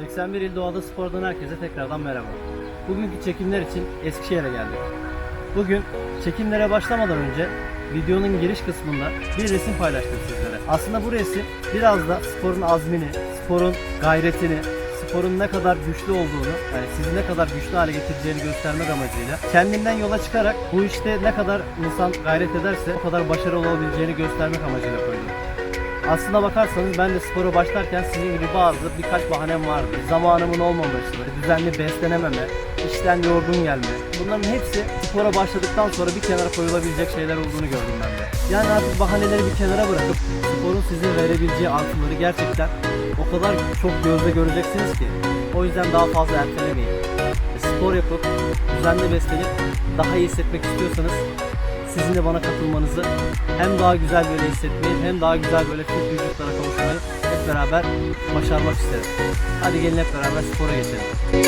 81 il Doğada Spor'dan herkese tekrardan merhaba. Bugünkü çekimler için Eskişehir'e geldik. Bugün çekimlere başlamadan önce videonun giriş kısmında bir resim paylaştım sizlere. Aslında bu resim biraz da sporun azmini, sporun gayretini, sporun ne kadar güçlü olduğunu, yani sizi ne kadar güçlü hale getireceğini göstermek amacıyla kendimden yola çıkarak bu işte ne kadar insan gayret ederse o kadar başarılı olabileceğini göstermek amacıyla Aslında bakarsanız ben de spora başlarken sizin gibi bazı birkaç bahanem vardı. Zamanımın olmaması, düzenli beslenememe, işten yorgun gelme. Bunların hepsi spora başladıktan sonra bir kenara koyulabilecek şeyler olduğunu gördüm ben de. Yani artık bahaneleri bir kenara bırakıp sporun size verebileceği artıları gerçekten o kadar çok gözle göreceksiniz ki. O yüzden daha fazla ertelemeyin. Spor yapıp düzenli beslenip daha iyi hissetmek istiyorsanız sizin de bana katılmanızı hem daha güzel böyle hissetmeyi hem daha güzel böyle fit vücutlara kavuşmayı hep beraber başarmak isterim. Hadi gelin hep beraber spora geçelim.